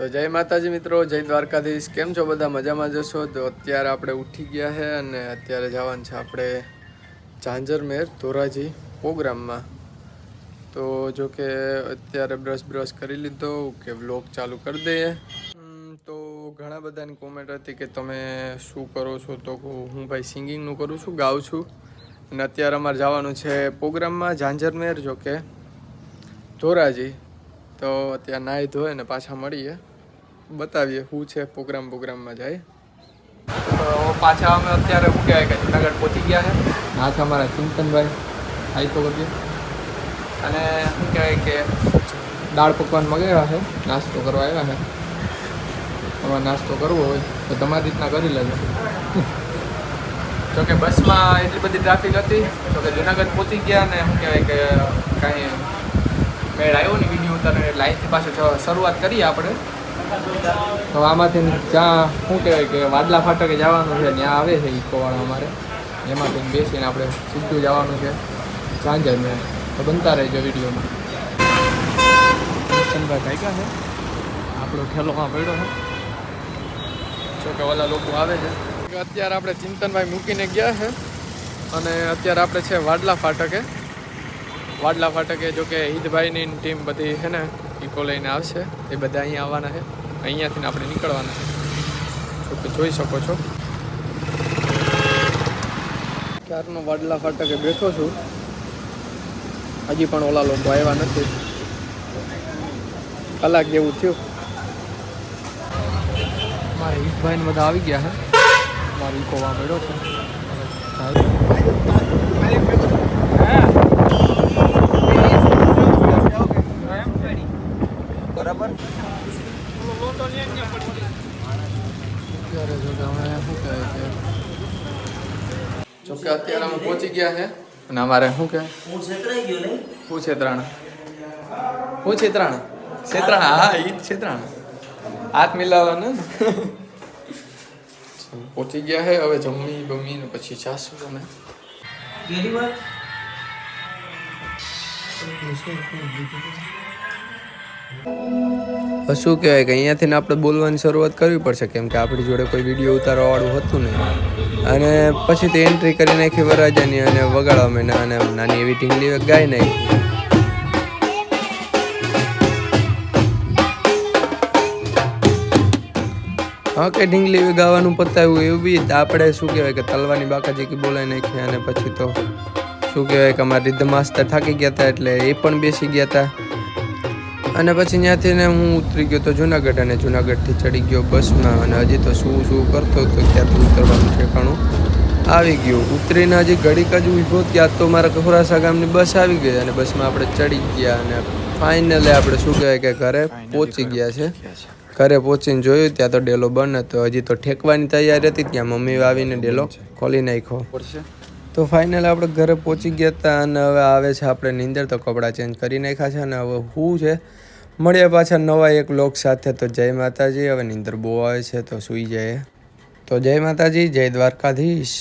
તો જય માતાજી મિત્રો, જય દ્વારકાધીશ. કેમ છો બધા? મજામાં જશો તો અત્યારે આપણે ઉઠી ગયા છે અને અત્યારે જવાનું છે આપણે ઝાંઝરમેર ધોરાજી પ્રોગ્રામમાં તો જો કે અત્યારે બ્રશ બ્રશ કરી લીધો કે વ્લોગ ચાલુ કરી દઈએ. તો ઘણા બધાની કોમેન્ટ હતી કે તમે શું કરો છો? તો હું ભાઈ સિંગિંગનું કરું છું, ગાઉં છું. અને અત્યારે અમારે જવાનું છે પ્રોગ્રામમાં ઝાંઝરમેર જો કે ધોરાજી. તો ત્યાં નાહી ધોઈ ને પાછા મળીએ. બતાવીએ શું છે પ્રોગ્રામ પ્રોગ્રામમાં જાય. તો પાછા અમે અત્યારે શું કહેવાય કે જુનાગઢ પહોંચી ગયા છે. આ છે અમારા ચિંતનભાઈ. આઈ તો કરીએ અને શું કહેવાય કે દાળ પકવાન મગાવ્યા છે નાસ્તો કરવા આવ્યા છે. તમારે નાસ્તો કરવો હોય તો તમારી રીતના કરી લેજો. જોકે બસમાં એટલી બધી ટ્રાફિક હતી જોકે જુનાગઢ પહોંચી ગયા ને શું કહેવાય કે કાંઈ મેળ આવ્યો ને વીડિયો ઉતારે લાઈનથી પાછું શરૂઆત કરીએ આપણે. તો આમાંથી જ્યાં શું કહેવાય કે વાદલા ફાટકે જવાનું છે ત્યાં આવે છે ઇકોવાળા અમારે. એમાંથી બેસીને આપણે સીધું જવાનું છે સાંજે મેં તો બનતા રહેજો વિડીયોમાં. આપણો છે? આપણો ઠેલોમાં પડ્યો છે. જોકે ઓલા લોકો આવે છે. અત્યારે આપણે ચિંતનભાઈ મૂકીને ગયા છે. અને અત્યારે આપણે છે વાડલા ફાટકે. વાડલા ફાટકે જોકે હિતભાઈની ટીમ બધી છે ને ઇકો લઈને આવશે. એ બધા અહીંયા આવવાના છે. અહીંયાથી આપણે નીકળવાના છે. તો જોઈ શકો છો. ક્યારનો વાડલા ફાટકે બેઠો છું. હજી પણ ઓલા લોકો આવ્યા નથી. કલાક જેવું થયું. મારા હિતભાઈને બધા આવી ગયા છે. મારો ઇકો વા છે. અત્યારે જો અમે શું કહે છે જોકે અત્યારે અમે પહોંચી ગયા છે. અને અમારે શું કહે હું છેતરાઈ ગયો નહીં હું, ઈ જ હાથ મિલાવવાના પહોંચી ગયા છે, હવે જમી બમી ને પછી જાશું તમે Thank વાર શું કહેવાય કે અહીંયાથી આપણે બોલવાની શરૂઆત કરવી પડશે, કેમ કે આપણી જોડે કોઈ વીડિયો ઉતારવાવાળું હતું નહીં. અને પછી તે એન્ટ્રી કરી નાખી વરરાજાની અને વગાડવા માંડ્યા અને નાની એવી ઢીંગલી ગાઈ નાખી. હા, કે ઢીંગલી ગાવાનું પતાવ્યું એવું બી આપણે શું કહેવાય કે તલવાની બાકાજી બોલાવી નાખી અને પછી તો શું કહેવાય કે અમારા રિદ્ધ માસ્તર થાકી ગયા હતા એટલે એ પણ બેસી ગયા હતા. અને પછી ત્યાંથી ને હું ઉતરી ગયો તો જુનાગઢ અને જુનાગઢથી ચડી ગયો બસમાં અને હજી તો શું શું કરતો હતો ત્યાંથી ઉતરવાનું ઠેકાણું આવી ગયું. ઉતરીને હજી ઘડીક જ ઊભો ત્યાં તો મારા ખોરાસા ગામની બસ આવી ગઈ અને બસમાં આપણે ચડી ગયા અને ફાઇનલી આપણે શું કહેવાય કે ઘરે પહોંચી ગયા છે. ઘરે પહોંચીને જોયું ત્યાં તો ડેલો બંધ હતો હજી તો ઠેકવાની તૈયારી હતી ત્યાં મમ્મી આવીને ડેલો ખોલી નાખ્યો. તો ફાઇનલ આપણે ઘરે પહોંચી ગયા હતા અને હવે આવે છે આપણે નીંદર. તો કપડાં ચેન્જ કરી નાખ્યા છે અને હવે શું છે, મળ્યા પાછા નવા એક લોક સાથે. તો જય માતાજી, હવે નીંદર બહુ આવે છે, તો સૂઈ જાય તો જય માતાજી, જય દ્વારકાધીશ.